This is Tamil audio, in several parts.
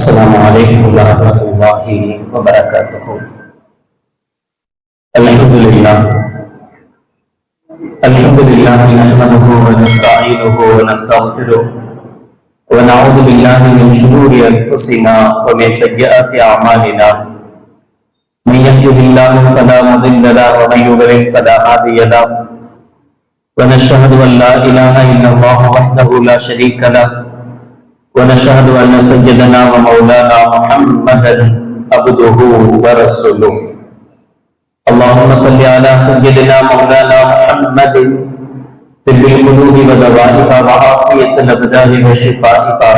السلام عليكم ورحمة الله وبركاته. الحمد لله. الحمد لله نحمده ونستعينه ونستغفره ونعوذ بالله من شرور أنفسنا ومن سيئات أعمالنا. من يهده الله فلا مضل له ومن يضلل فلا هادي له. ونشهد أن لا إله إلا الله وحده لا شريك له. ونشهد أن سيدنا ومولانا محمدا عبده ورسوله. اللهم صل على سيدنا مولانا محمد طب القلوب ودوائها وعافية الأبدان وشفائها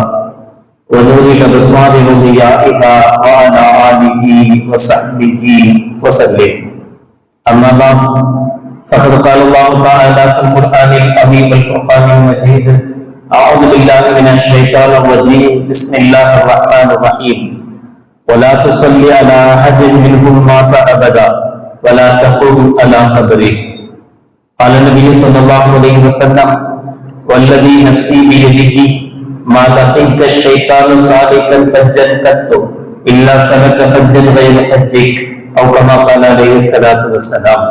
ونور الأبصار وضيائها وعلى آله وصحبه وسلم. أما بعد، فقد قال الله تعالى في القرآن العظيم القرآن المجيد اعوذ باللہ من الشیطان الرجیم بسم اللہ الرحمن الرحیم ولا تصلی علی احد منهم مات ابدا ولا تقم علی قبره. قال النبي صلی اللہ علیہ وسلم، والذي نفسی بیده ما لقيك الشیطان صادقا فجد قدت الا سلك فجد غير حجك او كما قال علیہ الصلاة والسلام.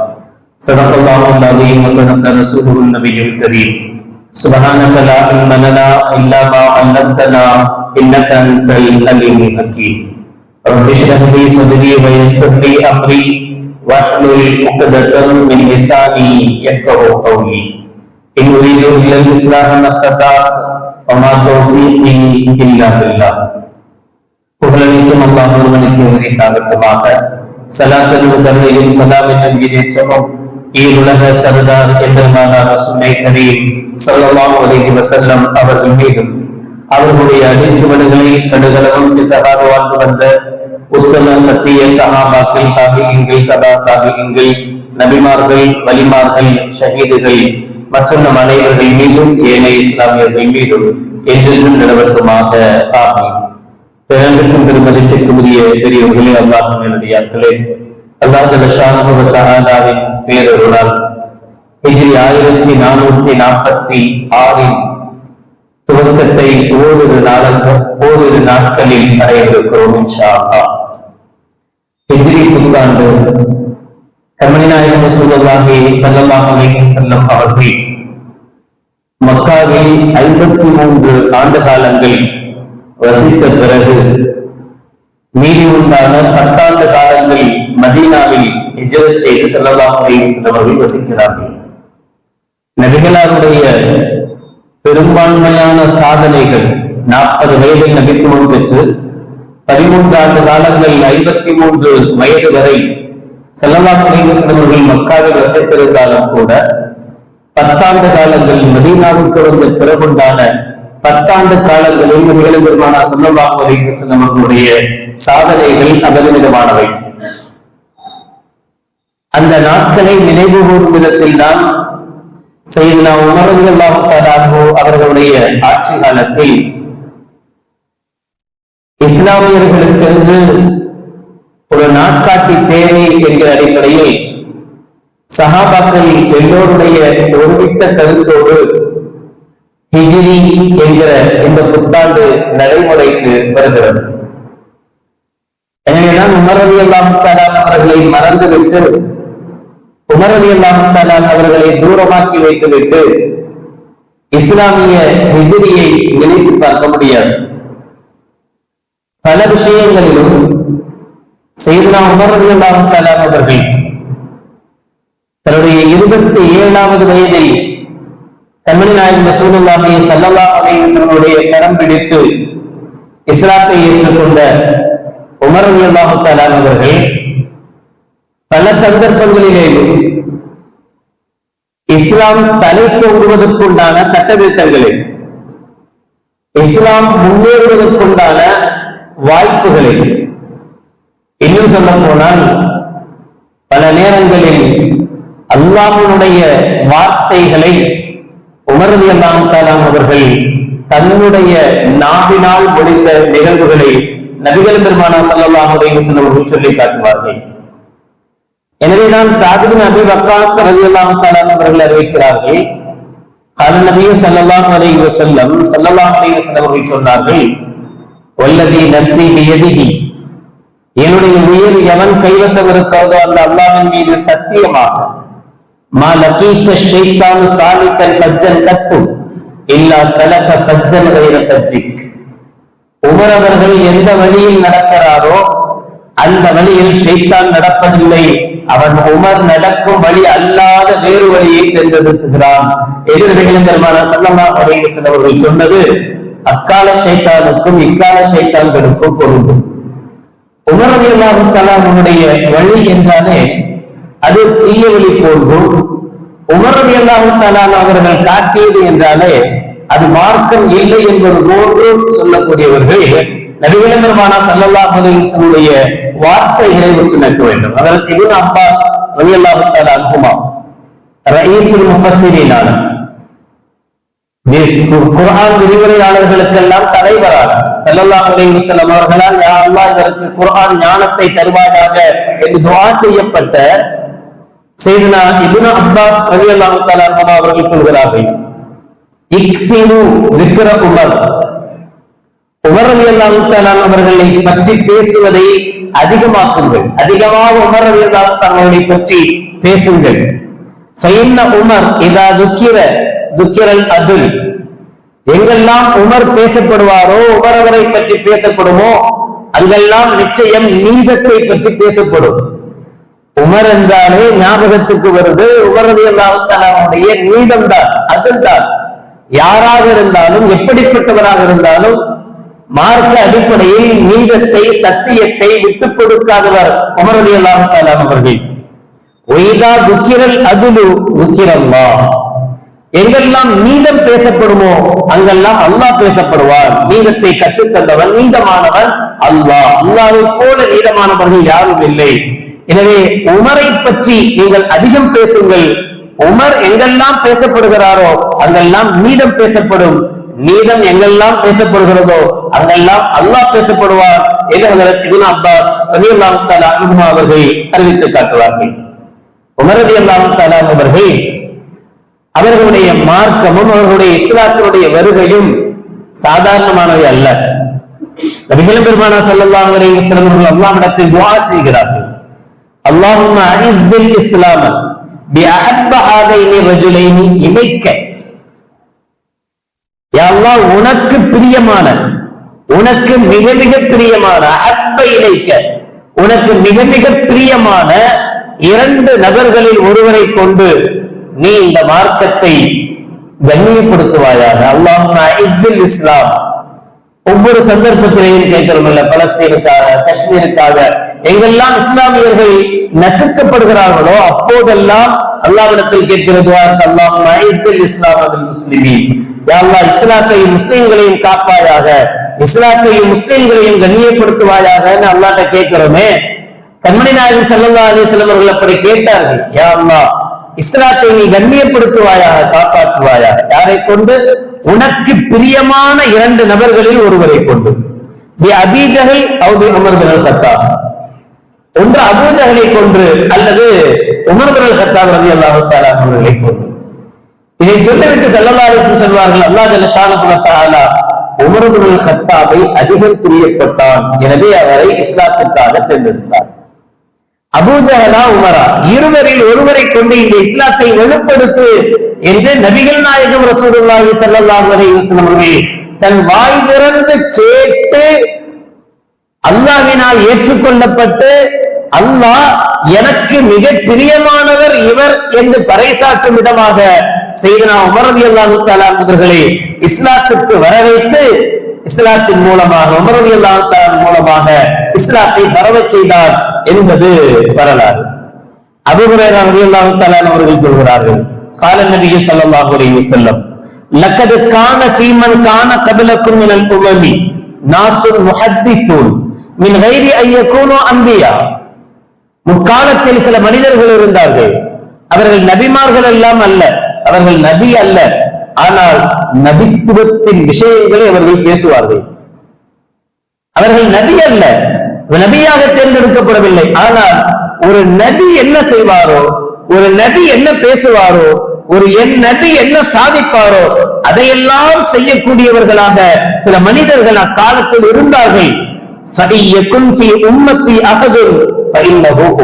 صدق اللہ العظیم وسلم رسوله النبی الکریم سبحانك لا علم لنا الا ما علمتنا انك انت العليم الحكيم. رب اشرح لي صدري ويسر لي امري واحلل عقدة من لساني يفقهوا قولي. ان اريد الا الاصلاح ما استطعت وما توفيقي الا بالله. قبل عليكم الله من الكريم صادق تبارك صلاة المتمم سلام النبي صلى الله عليه وسلم عید الحمد سردار کے درمانہ رسول کریم ஸல்லல்லாஹு அலைஹி வஸல்லம் அவர்கள் மீதும் அவர்களுடைய அடிச்சுவடுகளை கடுகளவும் பிசகாக வாழ்ந்து வந்த உத்தம சத்திய சகாபாக்கள் சாபிகங்கள் சதா சாபிகங்கள் நபிமார்கள் வலிமார்கள் ஷஹீதுகள் மற்றும் நம் அனைவர்கள் மீதும் ஏனைய இஸ்லாமியர்கள் மீதும் என்றென்றும் நிலவரத்துமாக ஆகும் பிறந்திருக்கும் திருமதிக்குரிய பெரியவர்களே அல்லாஹ் என்னுடையார்களே அல்லாஹாவின் பேரருளால் ஹிஜ்ரி ஆயிரத்தி நானூற்றி நாற்பத்தி ஆறில் துவக்கத்தை ஓரிரு நாளங்கள் ஓரிரு நாட்களில் அடையிருக்கிறோம் ஹிஜ்ரி புத்தாண்டு கமலிநாயகம் சூழலாகி செல்லமாக செல்லும் அவர்கள் மக்காவில் ஐம்பத்தி மூன்று ஆண்டு காலங்கள் வசித்த பிறகு மீதி உண்டான பத்தாண்டு காலங்கள் மதீனாவில் ஹிஜரத் செய்து செல்லலாம் அவர்கள் வசிக்கிறார்கள். நபிகளாருடைய பெரும்பான்மையான சாதனைகள் நாற்பது வயதில் நபித்துவம் பெற்று பதிமூன்று ஆண்டு காலங்கள் ஐம்பத்தி மூன்று வயது வரை செல்லலாம் மக்காவில் வசித்திருந்தாலும் கூட பத்தாண்டு காலங்களில் மதீனாவுக்கு வந்த பிறகுண்டான பத்தாண்டு காலங்களில் நபிகளும் பெருமானா சொல்லலாம் அவர்களுடைய சாதனைகள் அபரிமிதமானவை. அந்த நாட்களை நினைவு கூறும் விதத்தில் தான் செய்தனா உமரவியல்லாஹோ அவர்களுடைய ஆட்சி காலத்தில் இஸ்லாமியர்களுக்கென்று ஒரு நாட்காட்டி தேவை என்கிற அடிப்படையில் சகாபாக்கள் எல்லோருடைய ஒருமித்த கருத்தோடு ஹிஜிரி என்கிற இந்த புத்தாண்டு நடைமுறைக்கு வருகிறது. எனவேதான் உமரவியல்லாம் அவர்களை மறந்துவிட்டு உமரவி அல்லாஹாலால் அவர்களை தூரமாக்கி வைத்துவிட்டு இஸ்லாமிய எதிரியை நினைத்து பார்க்க முடியாது. பல விஷயங்களிலும் செய்தனா உமரவி அல்லாஹாலால் அவர்கள் தன்னுடைய இருபத்தி ஏழாவது வயதில் தமிழ் நாயகம் ரசூலுல்லாஹி ஸல்லல்லாஹு அலைஹி கரம் பிடித்து இஸ்லாத்தை ஏற்றுக்கொண்ட உமர் ரலியல்லாஹு அவர்கள் பல சந்தர்ப்பங்களிலேயும் இஸ்லாம் தலை தோன்றுவதற்குண்டான சட்டத்திட்டங்களை இஸ்லாம் முன்னேறுவதற்குண்டான வாய்ப்புகளை. இன்னும் சொல்ல போனால் பல நேரங்களில் அல்லாஹனுடைய வார்த்தைகளை உமரதி அல்லாம் அவர்கள் தன்னுடைய நாவினால் முடித்த நிகழ்வுகளை நபிகள் பெருமானா சல்லாஹ் அவர்கள் சொல்லி காட்டுவார்கள். எனவேதான் சாதிபின் அபி வக்காஸ் ரவி அல்லாம் அவர்கள் அறிவிக்கிறார்கள். கல நபியும் சல்லல்லாஹு அலை செல்லம் ஸல்லல்லாஹு அலை வஸல்லம் அவர்கள் சொன்னார்கள் வல்லதி நப்சி எதிகி என்னுடைய உயிர் எவன் கைவசம் இருக்கிறதோ அந்த அல்லாவின் மீது சத்தியமாக மா லகீத்த ஷைத்தானு சாலித்தன் சஜ்ஜன் கத்தும் இல்லா தலக கஜன் வைர கஜிக் உமர் அவர்கள் எந்த வழியில் நடக்கிறாரோ அந்த வழியில் ஷைத்தான் நடப்பதில்லை. அவன் உமர் நடக்கும் வழி அல்லாத வேறு வழியை தேர்ந்தெடுத்துகிறான். எதிர்களின் பெருமான சல்லமா அலைவசன் அவர்கள் சொன்னது அக்கால சைத்தானுக்கும் இக்கால சைத்தான்களுக்கும் பொருந்தும். உமரவி அல்லாஹுடைய வழி என்றாலே அது தீய வழி போன்றும். உமரவி அல்லாஹு அவர்கள் காட்டியது என்றாலே அது மார்க்கம் இல்லை என்பது போன்று சொல்லக்கூடியவர்கள் நபிவிளம்பரமான சல்லல்லா மதுடைய வார்த்தைகளை ஒத்து நிற்க வேண்டும். அதற்கு இவன் அப்பா ரவி அல்லாஹு அனுகுமா ரயீசுல் முப்பசிரியினான குர்ஆன் விரிவுரையாளர்களுக்கெல்லாம் தலைவராக செல்லல்லா அலைஹிஸ்ஸலாம் அவர்களால் யா அல்லாஹ் இதற்கு குரான் ஞானத்தை தருவாயாக என்று துவா செய்யப்பட்ட செய்தனா இப்னு அப்பாஸ் ரலியல்லாஹு தஆலா அவர்கள் சொல்கிறார்கள் இக்ஸினு விக்கிர உமர். உமர் ரலியல்லாஹு அவர்களை பற்றி பேசுவதை அதிகமாக்குங்கள். அதிகமாக உமர் ரலியல்லாஹு தஆலாவை பற்றி பேசுங்கள். ஃபைன்ன உமர் இதா துக்கிர துக்கிரல் அதுல் எங்கெல்லாம் உமர் பேசப்படுவாரோ உமர் அவரை பற்றி பேசப்படுமோ அங்கெல்லாம் நிச்சயம் நீதத்தை பற்றி பேசப்படும். உமர் என்றாலே ஞாபகத்துக்கு வருது உமரது அல்லாவுடைய நீதம் தான் அதுதான் யாராக இருந்தாலும் எப்படிப்பட்டவராக இருந்தாலும் மார்க்க அடிப்படையில் நீதத்தை சத்தியத்தை விட்டுக் கொடுக்காதவர் உமரது அல்லாஹாலாம் அவர்கள். ஒய்தா துக்கிரல் அதுலு துக்கிரல்லா எங்கெல்லாம் நீதம் பேசப்படுமோ அங்கெல்லாம் அல்லாஹ் பேசப்படுவார். நீதத்தை கற்றுத்தந்தவன் நீதமானவன் அல்லாஹ். அல்லாவை போல நீதமானவர்கள் யாரும் இல்லை. எனவே உமரை பற்றி நீங்கள் அதிகம் பேசுங்கள். உமர் எங்கெல்லாம் பேசப்படுகிறாரோ அங்கெல்லாம் நீதம் பேசப்படும். மீதம் எங்கெல்லாம் பேசப்படுகிறதோ அங்கெல்லாம் அல்லாஹ் பேசப்படுவார் என்று அப்பாஸ் அவர்களை அறிவித்து காட்டுவார்கள். உமரதி அல்லாம் அவர்கள் அவர்களுடைய மார்க்கமும் அவர்களுடைய இஸ்லாத்தினுடைய வருகையும் சாதாரணமானவை அல்ல. நபிகளும் பெருமானா செல்லலாம் வரை சிலவர்கள் அல்லாம் இடத்தில் துவா செய்கிறார்கள். அல்லாஹும் அழிவில் இஸ்லாம இமைக்க யாரெல்லாம் உனக்கு பிரியமான உனக்கு மிக மிக பிரியமான அப்ப இணைக்க உனக்கு மிக மிக பிரியமான இரண்டு நபர்களில் ஒருவரை கொண்டு நீ இந்த மார்க்கத்தை கண்ணியப்படுத்துவாயாக. அல்லாஹ் இஸ்லாம். ஒவ்வொரு சந்தர்ப்பத்திலையும் கேட்கிறோம்ல பலஸ்தீனுக்காக காஷ்மீருக்காக எங்கெல்லாம் இஸ்லாமியர்கள் நசுக்கப்படுகிறார்களோ அப்போதெல்லாம் அல்லாவிடத்தில் கேட்கிறது இப்தில் இஸ்லாம் முஸ்லிமி யாழ்லா இஸ்லாத்தையும் முஸ்லீம்களையும் காப்பாயாக இஸ்லாத்தையும் முஸ்லீம்களையும் கண்ணியப்படுத்துவாயாக அல்லாட்ட கேட்கிறோமே. கண்மணி நாயகன் செல்லல்லா அலி செல்வர்கள் அப்படி கேட்டார்கள். யா இஸ்லாத்தை நீ கண்ணியப்படுத்துவாயாக காப்பாற்றுவாயாக. யாரை கொண்டு? உனக்கு பிரியமான இரண்டு நபர்களில் ஒருவரை கொண்டு. அபீஜகல் அவுது அமர்தல் சத்தா ஒன்று அபூஜகலை கொன்று அல்லது உமர்தல் சத்தா ரவி அல்லாஹு அவர்களை கொண்டு இதை சொல்லிவிட்டு செல்லலாருக்கு சொல்வார்கள் அல்லா ஜலசான உமர்துல் சத்தாவை அதிகம் பிரியப்பட்டான். எனவே அவரை இஸ்லாத்திற்காக தேர்ந்தெடுத்தார். அபூஜகலா உமரா இருவரில் ஒருவரை கொண்டு இந்த இஸ்லாத்தை வெளிப்படுத்து என்று நபிகள் நாயகம் ரசூலுல்லாஹி ஸல்லல்லாஹு அலைஹி வஸல்லம் அவர்கள் தன் வாய் திறந்து கேட்டு அல்லாஹ்வினால் ஏற்றுக்கொள்ளப்பட்டு அல்லாஹ் எனக்கு மிக பிரியமானவர் இவர் என்று பறைசாற்றும் விதமாக செய்தனா உமர் ரவி அல்லாஹு தாலாம் இஸ்லாத்திற்கு வரவேற்று இஸ்லாத்தின் மூலமாக உமர் அல்லாஹு தாலாம் மூலமாக இஸ்லாத்தை பரவ செய்தார் என்பது வரலாறு. அபுஹுரேரா ரவி அல்லாஹு தாலான் அவர்கள் சொல்கிறார்கள் கால நபியை சொல்லலாம் உரையை செல்லும் லக்கது காண சீமன் காண கபிலக்கும் மினல் உமமி நாசுர் முஹத்திசூன் மின் வைரி ஐயக்கூனோ அம்பியா முற்காலத்தில் சில மனிதர்கள் இருந்தார்கள் அவர்கள் நபிமார்கள் எல்லாம் அல்ல அவர்கள் நபி அல்ல. ஆனால் நபித்துவத்தின் விஷயங்களை அவர்கள் பேசுவார்கள். அவர்கள் நபி அல்ல நபியாக தேர்ந்தெடுக்கப்படவில்லை. ஆனால் ஒரு நபி என்ன செய்வாரோ ஒரு நபி என்ன பேசுவாரோ ஒரு என் நபி என்ன சாதிப்பாரோ அதையெல்லாம் செய்யக்கூடியவர்களாக சில மனிதர்கள் அக்காலத்தில் இருந்தார்கள். சரியக்குந்தி உம்மத்தி அகதும்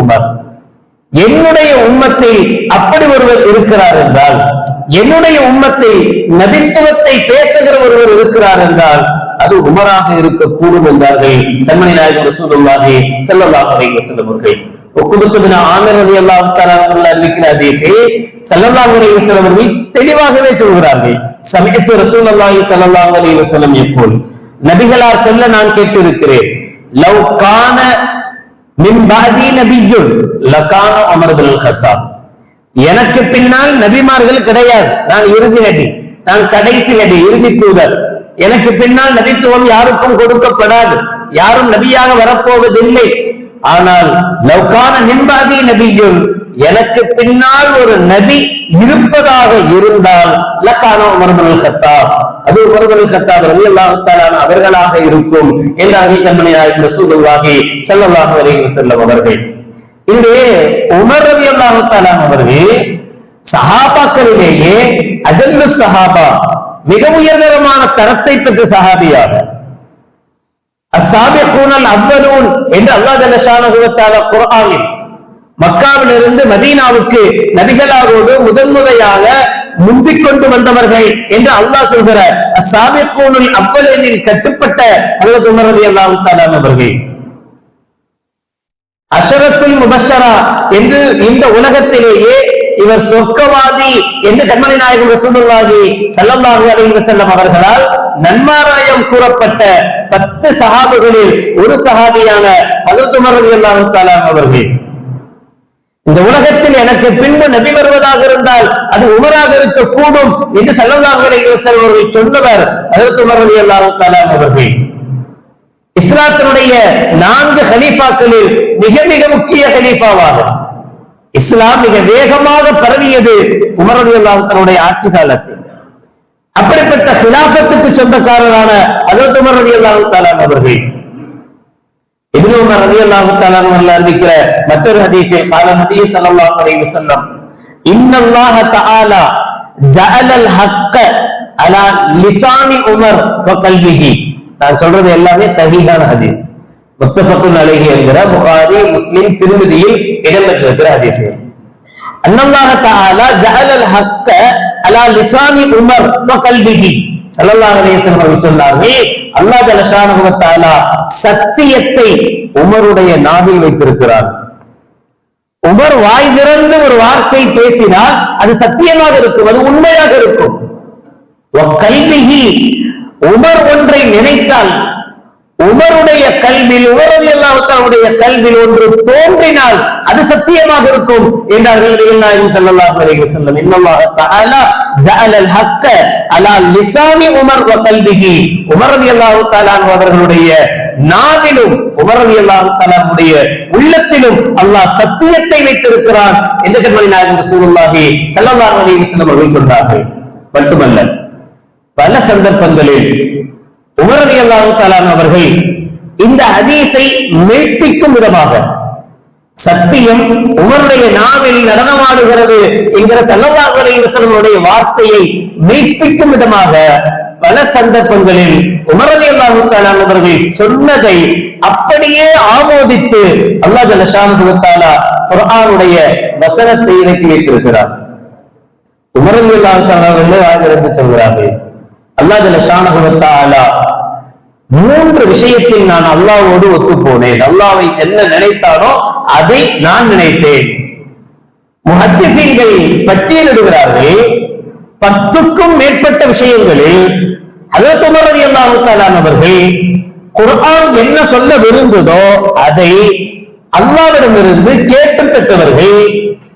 உமர். என்னுடைய உம்மத்தில் அப்படி ஒருவர் இருக்கிறார் என்றால் என்னுடைய உம்மத்தில் நபித்துவத்தை பேசுகிற ஒருவர் இருக்கிறார் என்றால் அது உமராக இருக்கக்கூடும் என்றார்கள் தன்மணி நாயகர் ரசூலுல்லாஹி ஸல்லல்லாஹு அலைஹி வஸல்லம் அவர்கள். ஒக்குபத்து பின் ஆமர் ரலியல்லாஹு தஆலா அவர்கள் அறிவிக்கிற அதீத்தை ஸல்லல்லாஹு அலைஹி தெளிவாகவே சொல்கிறார்கள். சமயத்து ரசூலுல்லாஹி செல்லலாம் அலைஹி வஸல்லம் எப்போல் நபிகளார் சொல்ல நான் கேட்டிருக்கிறேன் லவ் கான எனக்கு பின்னால் நபிமார்கள் கிடையாது. நான் இறுதி நபி நான் கடைசி நபி இறுதி தூதர். எனக்கு பின்னால் நபித்துவம் யாருக்கும் கொடுக்கப்படாது. யாரும் நபியாக வரப்போவதில்லை. ஆனால் லவ்கான நிம்பாதி நபியுள் எனக்கு பின்னால் ஒரு நபி இருப்பதாக இருந்தால் லக்கானோ உமர்புல் கத்தாப் அது உமர்புல் கத்தாப் ரவி அல்லாஹாலான அவர்களாக இருக்கும் என்றார்கள் கண்மணி நாயக் ரசூலுல்லாஹி ஸல்லல்லாஹு அலைஹி வஸல்லம் அவர்கள். இங்கே உமர் ரவி அல்லாஹாலான் அவர்கள் சஹாபாக்களிலேயே அஜல்லு சஹாபா மிக உயர்தரமான தரத்தை பெற்ற சஹாபியாக அசாபியக்கூனல் அவ்வலூன் என்று அல்லாஹ் ஜல்லஷானுகுவத்தால குர்ஆனில் மக்காவிலிருந்து மதீனாவுக்கு நபிகளாவோடு முதன் முறையாக முந்திக் கொண்டு வந்தவர்கள் என்று அல்லாஹ் சொல்கிறார் அசாபியக்கூனல் அவ்வலில் கட்டுப்பட்ட அல்லது உமர் ரவி அவர்கள். அஷரத்துல் முபஷரா என்று இந்த உலகத்திலேயே இவர் சொர்க்கவாதி என்று கண்மணி நாயகம் ரசூலுல்லாஹி ஸல்லல்லாஹு அலைஹி செல்லும் அவர்களால் நன்மாராயம் கூறப்பட்ட பத்து சகாபுகளில் ஒரு சகாதியான ஹஜ்ரத் உமர் ரலியல்லாஹு அவர்கள். இந்த உலகத்தில் எனக்கு பின்பு நபி வருவதாக இருந்தால் அது உமராக இருக்கக்கூடும் என்று ஸல்லல்லாஹு அவர்கள் சொன்னவர். அதற்கு உமர் எல்லாரும் அவர்கள். இஸ்லாத்தினுடைய நான்கு ஹலீஃபாக்களில் மிக மிக முக்கிய ஹலீஃபாவாகும் இஸ்லாம் மிக வேகமாக பரவியது உமரது தன்னுடைய ஆட்சி காலத்தில். அப்படிப்பட்ட சிலாபத்துக்கு சொந்தக்காரரான அதற்கு உமர் ரவி அல்லாஹு அவர்கள். இப்னு உமர் ரவி அல்லாஹு தாலான் அறிவிக்கிற மற்றொரு ஹதீஸில் கால நபி ஸல்லல்லாஹு அலைஹி வஸல்லம் இன்னல்லாஹ தஆலா ஜஅலல் ஹக்க அலா லிசானி உமர் வ கல்பிஹி. நான் சொல்றது எல்லாமே சஹீஹான ஹதீஸ். முத்தபத்துல் அலைஹி என்கிற புகாரி முஸ்லிம் திருமதியில் இடம்பெற்றிருக்கிற ஹதீஸ்கள். அன்னல்லாஹ தஆலா ஜஅலல் ஹக்க அலா லிசானி உமர் வ கல்பிஹி ஸல்லல்லாஹு அலைஹி அவர்கள் சொன்னார்கள் அல்லாஹ் ஜல்லஷானஹு வ சத்தியத்தை உமருடைய நாவில் வைத்திருக்கிறார். உமர் வாய் திறந்து ஒரு வார்த்தை பேசினால் அது சத்தியமாக இருக்கும் அது உண்மையாக இருக்கும். கல்விகி உமர் ஒன்றை நினைத்தால் உமருடைய கல்வியில் உமரது அல்லாவுடைய கல்வியில் ஒன்று தோன்றினால் அது சத்தியமாக இருக்கும் என்றார்கள் நபிகள் நாயகம் ஸல்லல்லாஹு அலைஹி வஸல்லம். இன்னல்லாஹ தஆலா ஹக்க அலா லிசானி உமர் வ கல்பிஹி. உமர் ரலியல்லாஹு தஆலா அவர்களுடைய நாவிலும் உமர் ரலியல்லாஹு உள்ளத்திலும் அல்லாஹ் சத்தியத்தை வைத்திருக்கிறான் என்று கண்மணி நாயகம் ரசூலுல்லாஹி ஸல்லல்லாஹு அலைஹி வஸல்லம் அவர்கள் சொன்னார்கள். மட்டுமல்ல பல சந்தர்ப்பங்களில் உமரதி அல்லாஹு தாலான் அவர்கள் இந்த அதீசை மெய்ப்பிக்கும் விதமாக சத்தியம் உமருடைய நாவில் நடனமாடுகிறது என்கிற செல்லவாசனுடைய வார்த்தையை மெய்ப்பிக்கும் விதமாக பல சந்தர்ப்பங்களில் உமரதி அல்லாஹு தாலான் அவர்கள் சொன்னதை அப்படியே ஆமோதித்து அல்லாஹ் ஜலஷானுத்தாலா குரானுடைய வசனத்தை இறக்கி வைத்திருக்கிறார் உமரதி அல்லாஹு தாலா வந்து ஆகிறது சொல்கிறார்கள். அல்லாஹ் ஜலஷானுத்தாலா மூன்று விஷயத்தில் நான் அல்லாவோடு ஒத்து போனேன் அல்லாவை என்ன நினைத்தாரோ அதை நான் நினைத்தேன். முஹத்திசீன்கள் பட்டியலிடுகிறார்கள் பத்துக்கும் மேற்பட்ட விஷயங்களில் ஹஜரத் உமர் அவர்கள் குர்ஆன் என்ன சொல்ல விரும்புதோ அதை அல்லாவிடமிருந்து கேட்டு பெற்றவர்கள்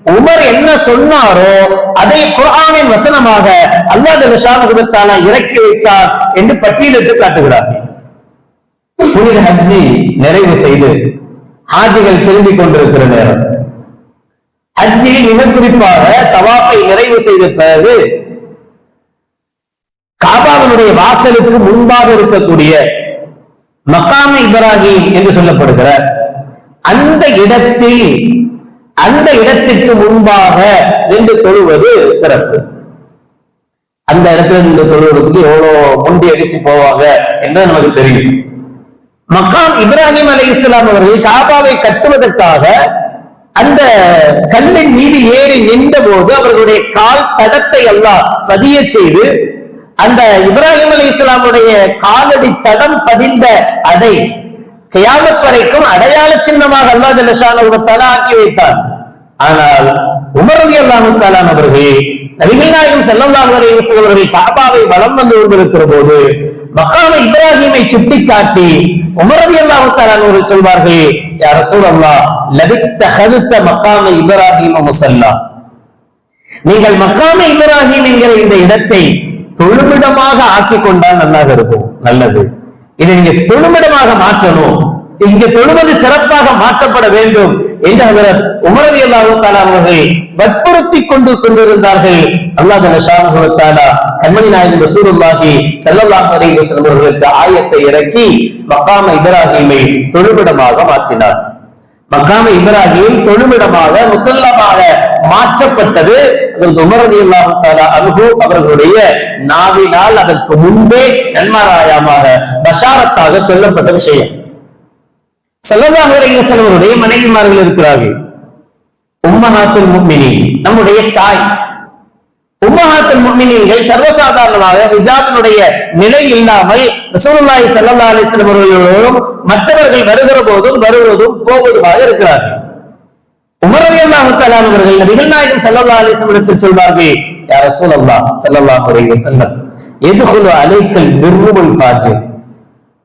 உமர் என்ன சொன்னாரோ அதை குரானின் வசனமாக அல்லாத ஜல்லஷானஹு இறக்கி வைத்தார் என்று பட்டியலிட்டு காட்டுகிறார்கள். புனித ஹஜ்ஜி நிறைவு செய்து ஹாஜிகள் திரும்பிக் கொண்டிருக்கிற நேரம். ஹஜ்ஜி மிக குறிப்பாக தவாப்பை நிறைவு செய்த பிறகு காபாவினுடைய வாசலுக்கு முன்பாக இருக்கக்கூடிய மக்காம இப்ராஹிம் என்று சொல்லப்படுகிற அந்த இடத்தில் அந்த இடத்திற்கு முன்பாக நின்று தொழுவது சிறப்பு. அந்த இடத்துல நின்று தொழுவதற்கு எவ்வளவு முண்டி அடிச்சு போவாங்க என்று நமக்கு தெரியும். மக்காம் இப்ராஹிம் அலி இஸ்லாம் அவர்கள் காபாவை கட்டுவதற்காக அந்த கல்லின் மீது ஏறி நின்ற போது அவர்களுடைய கால் தடத்தை எல்லாம் பதிய செய்து அந்த இப்ராஹிம் அலி இஸ்லாமுடைய காலடி தடம் பதிந்த அதை கியாமத் வரைக்கும் அடையாள சின்னமாக அல்லாஹ் தலா ஆக்கி வைத்தார். ஆனால் உமரவி அல்லாஹு தாலான் அவர்கள் நபிகள் நாயகம் செல்லல்லாஹு அலைஹி அவர்கள் வலம் வந்து கொண்டிருக்கிற போது மக்காம இப்ராஹிமை சுட்டிக்காட்டி உமரவி அல்லாஹு தாலான் அவர்கள் சொல்வார்கள் யார் ரசூலல்லாஹ் லபித்த ஹதுத்த மக்காம இப்ராஹிம முசல்லா நீங்கள் மக்கான இப்ராஹிம் என்கிற இந்த இடத்தை தொழுமிடமாக ஆக்கிக் கொண்டால் நல்லாக இருக்கும் நல்லது. இதை நீங்க தொழுமிடமாக மாற்றணும். இங்கு தொழுவது சிறப்பாக மாற்றப்பட வேண்டும் என்று அவர் உமரவி அவர்கள் வற்புறுத்தி கொண்டு கொண்டிருந்தார்கள். அல்லாஹ் ஷாமுகத்தாலா கண்மணி நாயகன் ரசூலுல்லாஹி செல்லல்லா அலைஹி அவர்களுக்கு ஆயத்தை இறக்கி மக்காம இப்ராஹிமை தொழுமிடமாக மாற்றினார். மக்காம இப்ராஹிம் தொழுமிடமாக முசல்லமாக மாற்றப்பட்டது. அதற்கு உமரதி அல்லாஹால அவர்களுடைய நாவினால் அதற்கு முன்பே நன்மாராயமாக பஷாரத்தாக சொல்லப்பட்ட விஷயம். செல்லதாக செல்வருடைய மனைவிமார்கள் இருக்கிறார்கள். உம்மஹாத்துல் முக்மினி நம்முடைய தாய். உம்மஹாத்துல் முக்மினீன்கள் சர்வசாதாரணமாக ஹிஜாபினுடைய நிலை இல்லாமல் ரசூலுல்லாஹி ஸல்லல்லாஹு அலைஹி அவர்களோடும் மற்றவர்கள் வருகிற போதும் வருவதும் போவதுமாக இருக்கிறார்கள். உமர் ரலியல்லாஹு அவர்கள் நபிகள் நாயகம் ஸல்லல்லாஹு அலைஹி வஸல்லம் சொல்வார்கள் யா ரசூலல்லாஹ் ஸல்லல்லாஹு அலைஹி வஸல்லம் எதுகுலு அலைக்கல் பிர்ருல் ஃபாஜிர்.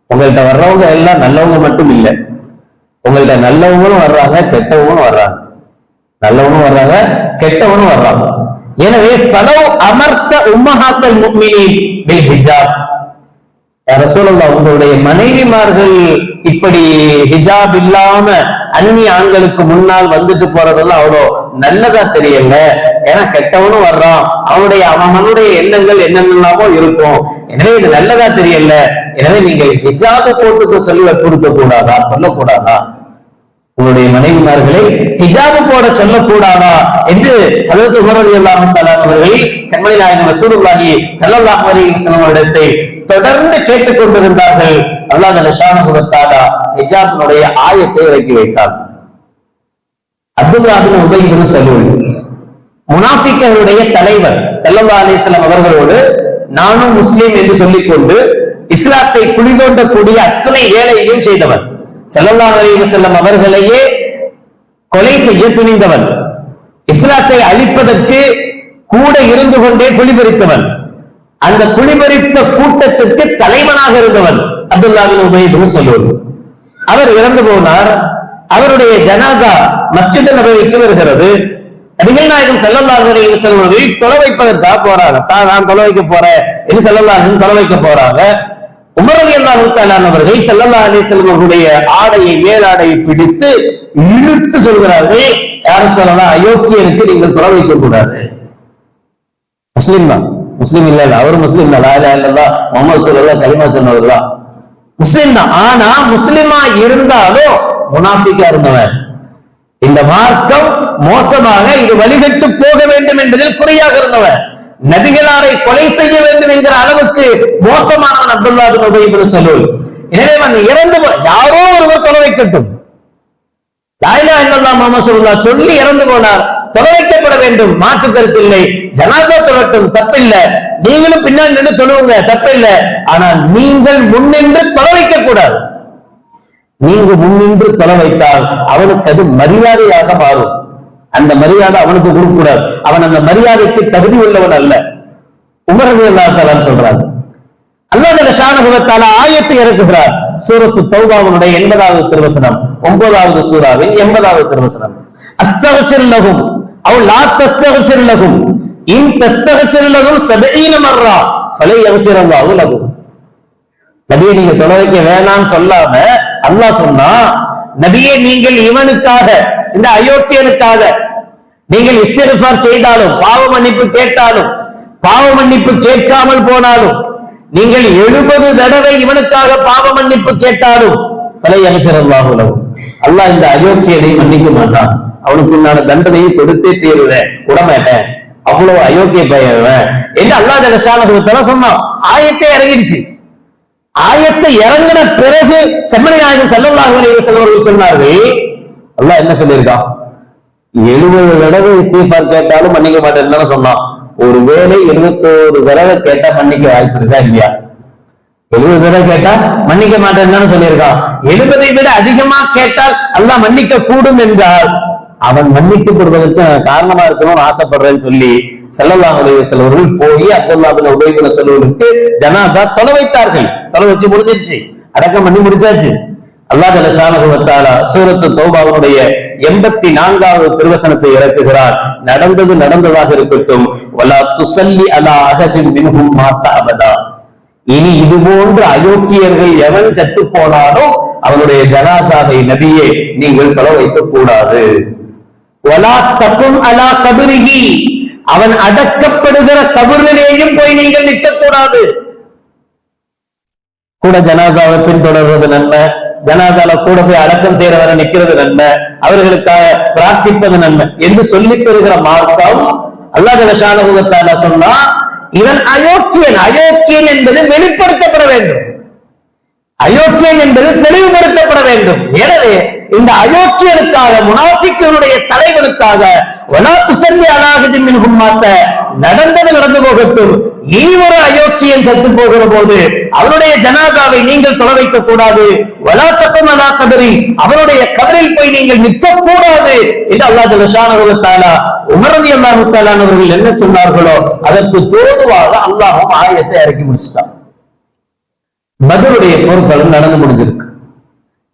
உங்கள்கிட்ட வர்றவங்க எல்லாம் நல்லவங்க மட்டும் இல்லை. உங்கள்கிட்ட நல்லவங்களும் வர்றாங்க கெட்டவங்களும் வர்றாங்க. நல்லவனும் வர்றாங்க கெட்டவனும் வர்றாங்க. எனவே பலவ் அமர்த்த உம்மஹாத்தல் ஹிஜாப். ரசூலுல்லாஹ் உங்களுடைய மனைவிமார்கள் இப்படி ஹிஜாப் இல்லாம அந்நிய ஆண்களுக்கு முன்னால் வந்துட்டு போறதெல்லாம் அவ்வளோ நல்லதா தெரியல. ஏன்னா கெட்டவனும் வர்றான். அவனுடைய அவனுடைய எண்ணங்கள் என்னென்னலாமோ இருக்கும். எனவே இது நல்லதா தெரியல. எனவே நீங்கள் ஹிஜாப போட்டுக்க சொல்லி கொடுக்க கூடாதா சொல்லக்கூடாதா? உங்களுடைய மனைவிமார்களை ஹிஜாபு போட சொல்லக்கூடாதா என்று அதற்கு உமரதி அல்லாஹும் அவர்கள் கண்மணி நாயகம் ரசூலுல்லாஹி ஸல்லல்லாஹு அலைஹி தொடர்ந்து கேட்டுக் கொண்டிருந்தார்கள் அல்லாத நிஷான தஆலா ஹிஜாபினுடைய ஆயத்தை இறக்கி வைத்தார். அப்துல்லாஹின் உபயிபின் சொல்லுவது முனாஃபிக்கர்களுடைய தலைவர் செல்லல்லா அலிஸ்லாம் அவர்களோடு நானும் முஸ்லீம் என்று சொல்லிக்கொண்டு இஸ்லாத்தை குடிகொண்டக்கூடிய அத்தனை வேலையையும் செய்தவர். ஸல்லல்லாஹு செல்லும் அவர்களையே கொலை செய்ய துணிந்தவன். இஸ்லாத்தை அழிப்பதற்கு கூட இருந்து கொண்டே குளிபறித்தவன் அந்த குளிபறித்த கூட்டத்திற்கு தலைவனாக இருந்தவன் அப்துல்லாவின் உபயோகம் சொல்லுவது அவர் இறந்து போனார். அவருடைய ஜனாதா மஸ்ஜித் நபவிக்கு வருகிறது. நபிகள் நாயகம் ஸல்லல்லாஹு அலைஹி தொலை வைப்பதற்காக போறாங்க. தான் நான் தொலை வைக்க போறேன். என்று செல்லல்லாஹன் தொலை வைக்க போறாங்க. உமரவி அவர்கள் ஸல்லல்லாஹு அலைஹி வஸல்லம் ஆடையை மேலாடையை பிடித்து இழுத்து சொல்கிறார்கள். யாரும் சொல்லலாம் அயோக்கியனுக்கு நீங்கள் தொலை வைக்க கூடாது. முஸ்லீம் தான். முஸ்லீம் இல்ல அவர் முஸ்லீம் தான். லாயிலா இல்லல்லா முகமது சொல்லலாம் கலிமா சொன்னவர் முஸ்லீம் தான். ஆனா முஸ்லீமா இருந்தாலும் முனாஃபிக்கா இருந்தவன் இந்த மார்க்கம் மோசமாக இது வழிகட்டு போக வேண்டும் என்பதில் குறையாக இருந்தவன் நபிகளாரை கொலை செய்ய வேண்டும் என்கிற அளவுக்கு மோசமானவன் அப்துல்லா பின் உபை சலூல். எனவே அவன் இறந்து யாரோ ஒருவர் கொலை வைக்கட்டும். லாயிலா இல்லல்லா முகமது சொல்லா சொல்லி இறந்து போனார். தொலை வைக்கப்பட வேண்டும். மாற்று கருத்து இல்லை. ஜனாதா தொடக்கம் தப்பில்ல. நீங்களும் பின்னாடி நின்று தொழுவுங்க. தப்பில்ல. ஆனால் நீங்கள் முன்னின்று தொலை வைக்க கூடாது. நீங்க முன்னின்று தொலை வைத்தால் அவனுக்கு அது மரியாதையாக மாறும். அந்த மரியாதை அவனுக்கு கொடுக்க கூடாது அவன் அந்த மரியாதைக்கு தகுதி உள்ளவன் அல்ல. உமரது அல்லா சொல்றாங்க அல்லாஹ் ஷானகுவத்தால ஆயத்தை இறக்குகிறார். சூரத்து தௌபாவனுடைய எண்பதாவது திருவசனம் ஒன்பதாவது சூறாவின் எண்பதாவது திருவசனம். அஸ்தகசில் லகும் அவ் லா தஸ்தகசில் லகும் இன் தஸ்தகசில் லகும் சபீன மர்ரா ஃபலை லகும் நபியை நீங்க தொலை வைக்க வேணாம்னு சொல்லாம அல்லாஹ் சொன்னா நபியே நீங்கள் இவனுக்காக இந்த அயோக்கியனுக்காக நீங்கள் இஸ்திஃபார் செய்தாலும் பாவ மன்னிப்பு கேட்டாலும் பாவ மன்னிப்பு கேட்காமல் போனாலும் நீங்கள் எழுபது தடவை இவனுக்காக பாவ மன்னிப்பு கேட்டாலும் தலை அனுசரவாகும் அல்லாஹ் இந்த அயோக்கியனை மன்னிக்க மாட்டான். அவனுக்கு உண்டான தண்டனையை கொடுத்தே தீருவேன். விடமாட்டேன் அவ்வளவு அயோக்கிய பயன் என்று அல்லாஹ் ஜலசானதுல சொன்னான். ஆயத்தை இறங்கிடுச்சு. ஆயத்தை இறங்கின பிறகு செம்மணி நாயகன் செல்லல்லாஹு செல்வர்கள் சொன்னார்கள். அல்லாஹ் என்ன சொல்லியிருக்கான் எழுபது தடவை இஸ்தீஃபார் கேட்டாலும் மன்னிக்க மாட்டேன்னு சொன்னான். ஒருவேளை எழுபத்தோரு தடவை கேட்டா மன்னிக்க வாய்ப்பு இருக்கா இல்லையா? எழுபது தடவை கேட்டா மன்னிக்க மாட்டேன்னு சொல்லியிருக்கான் எழுபதை விட அதிகமா கேட்டால் அல்லாஹ் மன்னிக்க கூடும் என்றால் அவன் மன்னிக்கப்படுவதற்கு காரணமா இருக்கணும்னு ஆசைப்படுறேன்னு சொல்லி செல்லல்லாஹு செல்வர்கள் போய் அப்துல்லா பின் செல்வர்களுக்கு ஜனாதா தொலை வைத்தார்கள். தொலை வச்சு முடிஞ்சிருச்சு. அடக்கம் பண்ணி முடிச்சாச்சு. அல்லாஹ் ஜலசானகுவத்தாலா சூரத்து தௌபாவுடைய எண்பத்தி நான்காவது திருவசனத்தை இறக்குகிறார். நடந்தது நடந்ததாக இருக்கட்டும். வலா துசல்லி அலா அகதின் மின்ஹும் மாத்தா அபதா இனி இது போன்ற அயோக்கியர்கள் எவன் செத்து போனாலும் அவனுடைய ஜனாதாவை நபியே நீங்கள் தொலை வைக்கக் கூடாது வலா தப்பும் அலா கபிரிகி அவன் அடக்கப்படுகிற கபரிலேயும் போய் நீங்கள் நிற்கக்கூடாது. கூட ஜனாதாவை பின்தொடர்வது நன்மை. ஜனாதால கூட போய் அடக்கம் செய்யறவரை நிக்கிறது நன்மை. அவர்களுக்காக பிரார்த்திப்பது நன்மை. என்று சொல்லித் பெறுகிற மார்க்கம் அல்லாஹ் ஜலசானுகத்தால சொன்னா இவன் அயோக்கியன். அயோக்கியன் என்பது வெளிப்படுத்தப்பட வேண்டும். அயோக்கியன் என்பது தெளிவுபடுத்தப்பட வேண்டும். எனவே இந்த அயோக்கியனுக்காக முனாஃபிக்களுடைய தலைவனுக்காக வலாத்து செல்லி அலாகதின் மின்கும் மாத்த நடந்தது நடந்து போகட்டும். நீ ஒரு அயோக்கியன் செத்து போகிற போது அவருடைய ஜனாதாவை நீங்கள் தொலை வைக்க கூடாது. வலாத்தப்பம் அலா கபரி அவருடைய கபரில் போய் நீங்கள் நிற்க கூடாது என்று அல்லாஹ் ஜலசானவத்தாலா உமரதி அல்லாஹுத்தாலான் அவர்கள் என்ன சொன்னார்களோ அதற்கு தோதுவாக அல்லாஹும் ஆயத்தை இறக்கி முடிச்சிட்டான். மதுருடைய போர்க்களம் நடந்து முடிஞ்சிருக்கு.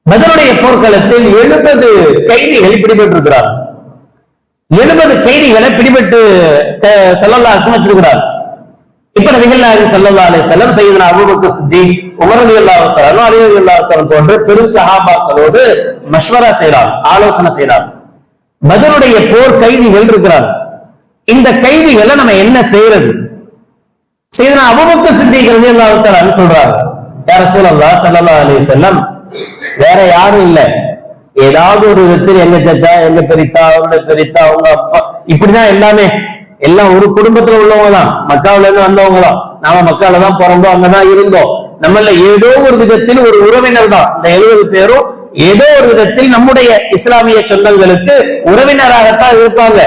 பதருடைய போர்க்களத்தில் எழுபது கைதிகள் பிடிபட்டிருக்கிறார். எழுபது கைதிகளை பிடிபட்டு செல்லல்லா வச்சிருக்கிறார். இப்ப நபிகள்நாயகம் செல்லல்லா செல்லம் செய்தன அபூபக்கு சித்தி உமரதி அல்லாஹரம் அலிவதி அல்லாஹரம் போன்ற பெரும் சகாபாக்களோடு மஷ்வரா செய்கிறார் ஆலோசனை செய்கிறார் பதிலுடைய போர் கைதிகள் இருக்கிறார். இந்த கைதிகளை நம்ம என்ன செய்யறது? செய்தன அபுபக்கு சித்திகள் அல்லாஹத்தால் சொல்றாங்க. யார சூழல்லா சல்லா அலி செல்லம் வேற யாரும் இல்லை. ஏதாவது ஒரு விதத்தில் எங்க சச்சா எங்க பெரித்தா அவங்க பெரித்தா அவங்க அப்பா இப்படிதான் எல்லாமே. எல்லாம் ஒரு குடும்பத்துல உள்ளவங்க தான் மக்காவில இருந்து வந்தவங்க தான் நாம மக்கால தான் பிறந்தோம் அங்கதான் இருந்தோம். நம்மள ஏதோ ஒரு விதத்தில் ஒரு உறவினர் தான். இந்த எழுபது பேரும் ஏதோ ஒரு விதத்தில் நம்முடைய இஸ்லாமிய சொந்தங்களுக்கு உறவினராகத்தான் இருப்பாங்க.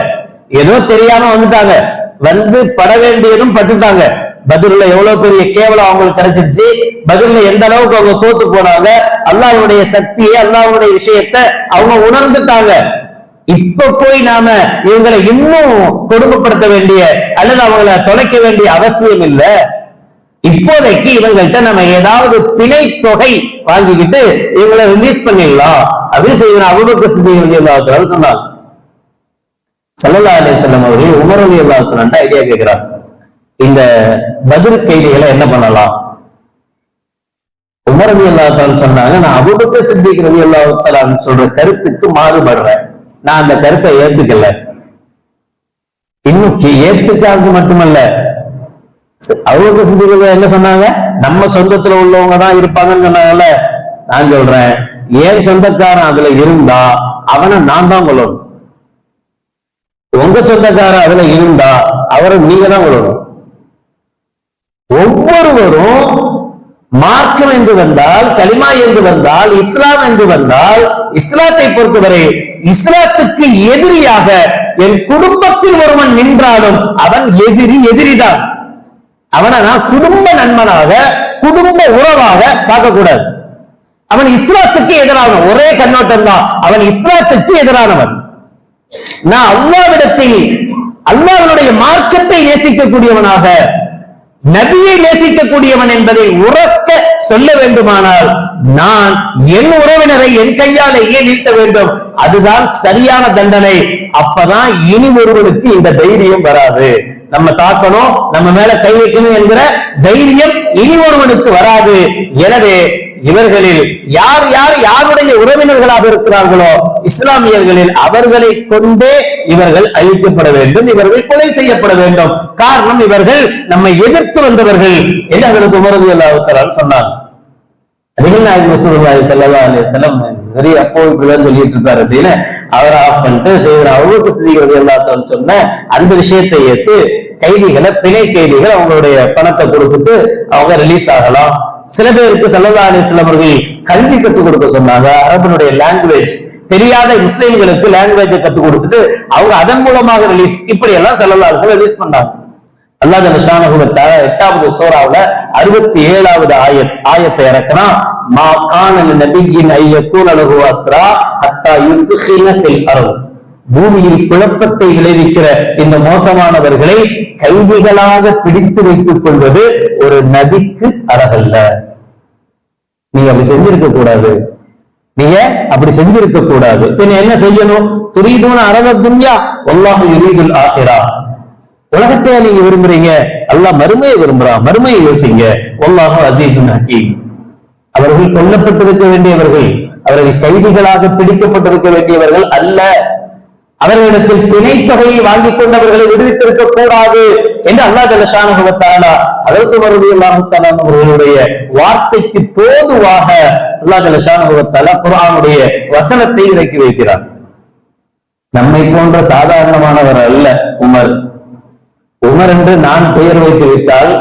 ஏதோ தெரியாம வந்துட்டாங்க. வந்து பட வேண்டியதும் பட்டுட்டாங்க. பதில்ல எவ்வளவு பெரிய கேவலம் அவங்களுக்கு கிடைச்சிருச்சு. பதில்ல எந்த அளவுக்கு அவங்க தோத்து போனாங்க. அல்லாவுடைய சக்தியை அல்லாவுடைய விஷயத்த அவங்க உணர்ந்துட்டாங்க. இப்ப போய் நாம இவங்களை இன்னும் கொடுமைப்படுத்த வேண்டிய அல்லது அவங்கள தொலைக்க வேண்டிய அவசியம் இல்லை. இப்போதைக்கு இவங்கள்ட்ட நம்ம ஏதாவது பிணை தொகை வாங்கிக்கிட்டு இவங்களை ரிலீஸ் பண்ணிடலாம். அப்படின்னு செய்யணும் அபுபக்க சித்தி சொன்னாங்க. சல்லல்லா அலிஸ்லாம் அவர்கள் உமரவி அல்லாஹ் ஐடியா கேட்கிறார். இந்த பதில் கைதிகளை என்ன பண்ணலாம்? உமர் அலி சொன்னாங்க நான் அபுபக்க சித்திக் ரவி அல்லாஹால சொல்ற கருத்துக்கு மாறுபடுறேன் நான் அந்த கருத்தை ஏத்துக்கல. இன்னும் ஏத்துக்காது மட்டுமல்ல. அபுபக்க சித்திக் என்ன சொன்னாங்க? நம்ம சொந்தத்துல உள்ளவங்க தான் இருப்பாங்கன்னு சொன்னாங்கல்ல. நான் சொல்றேன் ஏன் சொந்தக்காரன் அதுல இருந்தா அவனை நான் தான் கொள்ளணும் உங்க சொந்தக்காரன் அதுல இருந்தா அவரை நீங்க தான் கொள்ளணும் ஒவ்வொருவரும் மார்க்கம் என்று வந்தால் கலிமா என்று வந்தால் இஸ்லாம் என்று வந்தால் இஸ்லாத்தை பொறுத்தவரை இஸ்லாத்துக்கு எதிரியாக என் குடும்பத்தில் ஒருவன் நின்றாலும் அவன் எதிரி எதிரிதான். அவனை நான் குடும்ப நண்பனாக குடும்ப உறவாக பார்க்கக்கூடாது. அவன் இஸ்லாத்துக்கு எதிரானவன் ஒரே கண்ணோட்டம் தான் அவன் இஸ்லாத்துக்கு எதிரானவன். நான் அல்லாவிடத்தில் அல்லாவினுடைய மார்க்கத்தை நேசிக்கக்கூடியவனாக நபியை நேசிக்கக்கூடியவன் என்பதை உறக்க சொல்ல வேண்டுமானால் நான் என் உறவினரை என் கையாலேயே நீட்ட வேண்டும்? அதுதான் சரியான தண்டனை. அப்பதான் இனி ஒருவனுக்கு இந்த தைரியம் வராது. நம்ம தாக்கணும் நம்ம மேல கை வைக்கணும் என்கிற தைரியம் இனி ஒருவனுக்கு வராது. எனவே இவர்களில் யார் யார் யாருடைய உறவினர்களாக இருக்கிறார்களோ இஸ்லாமியர்களில் அவர்களை கொண்டே இவர்கள் அழிக்கப்பட வேண்டும் இவர்கள் கொலை செய்யப்பட வேண்டும். காரணம் இவர்கள் நம்மை எதிர்த்து வந்தவர்கள் என்று அதற்கு உமரது அல்லாஹ் சொன்னார் நபிகள் நாயகம் நிறைய அப்போ இப்படிதான் சொல்லிட்டு இருப்பாரு. அப்படின்னு அவரை ஆஃப் பண்ணிட்டு செய்கிற அவ்வளவு சிதிகள் எல்லாத்தையும் சொன்ன அந்த விஷயத்தை ஏற்று கைதிகளை பிணை கைதிகள் அவங்களுடைய பணத்தை கொடுத்துட்டு அவங்க ரிலீஸ் ஆகலாம். சில பேருக்கு செல்லல்லா அலிஸ்லாம் அவர்கள் கல்வி கற்றுக் கொடுக்க சொன்னாங்க அரபனுடைய லாங்குவேஜ் தெரியாத முஸ்லீம்களுக்கு லாங்குவேஜை கற்றுக் கொடுத்துட்டு அவங்க அதன் மூலமாக ரிலீஸ் இப்படி எல்லாம் செல்லல்லா ரிலீஸ் பண்ணாங்க. அல்லாத ஜலஷானுகுவத்தால எட்டாவது சோராவுல அறுபத்தி ஏழாவது ஆயத் ஆயத்தை இறக்குனா மா கான நபியின் ஐய அழகு அஸ்ரா அத்தா யுத்துஹின ஃபில் பூமியில் குழப்பத்தை விளைவிக்கிற இந்த மோசமானவர்களை கைதிகளாக பிடித்து வைத்துக் கொள்வது ஒரு நதிக்கு அழகல்ல நீங்க அப்படி செஞ்சிருக்க கூடாது. நீங்க அப்படி செஞ்சிருக்க கூடாது? பின்ன என்ன செய்யணும்? துரிதூன அரப துன்யா ஒல்லாஹு யுரீதுல் ஆஹிரா உலகத்தையா நீங்க விரும்புறீங்க. அல்லாஹ் மறுமையை விரும்புறான் மறுமையை யோசிங்க. ஒல்லாஹு அசீசுன் ஹக்கீம். அவர்கள் கொல்லப்பட்டிருக்க வேண்டியவர்கள் அவர்கள் கைதிகளாக பிடிக்கப்பட்டிருக்க வேண்டியவர்கள் அல்ல. அவர்களிடத்தில் தொகையை வாங்கிக் கொண்டவர்களை விடுவித்திருக்க கூடாது என்று அல்லா ஜலஷானுபவத்தாலா அதற்கு மறுபடியும் அல்லாஹுத்தாலான் அவர்களுடைய வார்த்தைக்கு தோதுவாக அல்லா ஜலஷானுபவத்தாலா குரானுடைய வசனத்தை இறக்கி வைக்கிறார். நம்மை போன்ற சாதாரணமானவர் அல்ல உமர். உமர் என்று நான் பெயர் வைத்து விட்டால்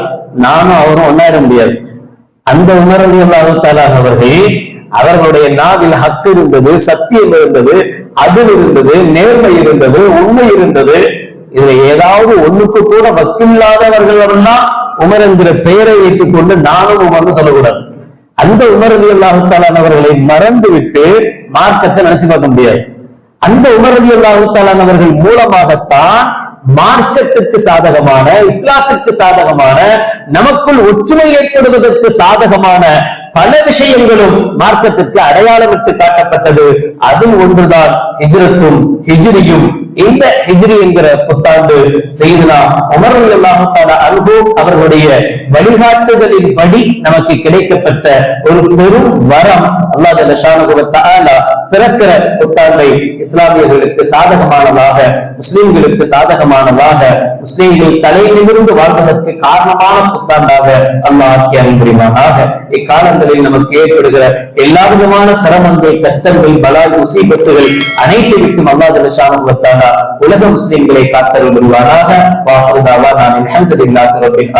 நானும் அவரும் ஒன்னாயிட முடியாது. அந்த உமர் அலி அல்லாஹாலான் அவர்கள் அவர்களுடைய நாவில் ஹக்கு இருந்தது சத்தியம் இருந்தது அதில் இருந்தது நேர்மை இருந்தது உண்மை இருந்தது. இதுல ஏதாவது ஒண்ணுக்கு கூட வக்கில்லாதவர்கள் எல்லாம் உமர் என்கிற பெயரை வைத்துக் கொண்டு நானும் உமர்னு சொல்லக்கூடாது. அந்த உமர் அலி அவர்களை மறந்து விட்டு மார்க்கத்தை நினைச்சு பார்க்க முடியாது. அந்த உமர் அலி அல்லாஹாலான் அவர்கள் மூலமாகத்தான் மார்க்கத்துக்கு சாதகமான இஸ்லாத்துக்கு சாதகமான நமக்குள் ஒற்றுமை ஏற்படுவதற்கு சாதகமான பல விஷயங்களும் மார்க்கத்திற்கு அடையாளமிட்டு காட்டப்பட்டது. அது ஒன்றுதான். ஹிஜ்ரத்தும் ஹிஜ்ரியும். இந்த ஹிஜ்ரி என்கிற புத்தாண்டு செய்தனா உமர்கள் அனுபவம் அவர்களுடைய வழிகாட்டுதலின் படி நமக்கு கிடைக்கப்பட்ட ஒரு பெரும் வரம் அல்லாத பிறக்கிற புத்தாண்டை இஸ்லாமியர்களுக்கு சாதகமானதாக முஸ்லிம்களுக்கு சாதகமானதாக முஸ்லிம்கள் தலை நிமிர்ந்து வாழ்வதற்கு காரணமான புத்தாண்டாக அல்லாஹ் ஆக்கி அன்புரிவானாக இக்காலங்களில் நமக்கு ஏற்படுகிற எல்லா விதமான சிரமங்கள் கஷ்டங்கள் பலாய் முசீபத்துகள் அனைத்து விட்டும் அல்லாத ஷானுவத்தானா உலக முஸ்லிம்களை காத்தல் வருவாராக வாக்குதாவா நான் அல்ஹம்துலில்லாஹி ரப்பில்